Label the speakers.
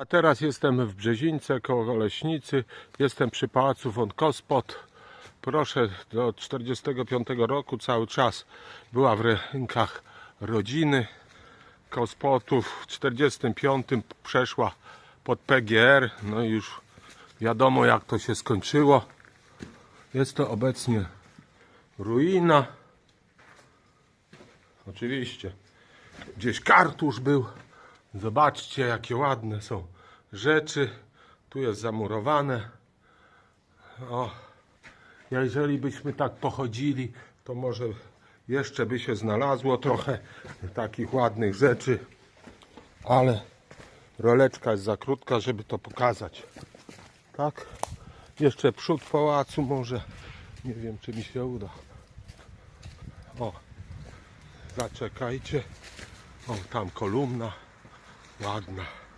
Speaker 1: A teraz jestem w Brzezińce koło Leśnicy. Jestem przy Pałacu von Kospot. Proszę, do 45 roku cały czas była w rękach rodziny Kospotów. W 45 przeszła pod PGR. No i już wiadomo jak to się skończyło. Jest to obecnie ruina. Oczywiście. Gdzieś kartusz był. Zobaczcie, jakie ładne są rzeczy. Tu jest zamurowane. O, jeżeli byśmy tak pochodzili, to może jeszcze by się znalazło trochę takich ładnych rzeczy, ale roleczka jest za krótka, żeby to pokazać. Tak? Jeszcze przód pałacu może. Nie wiem, czy mi się uda. O, zaczekajcie. O, tam kolumna. Wagner.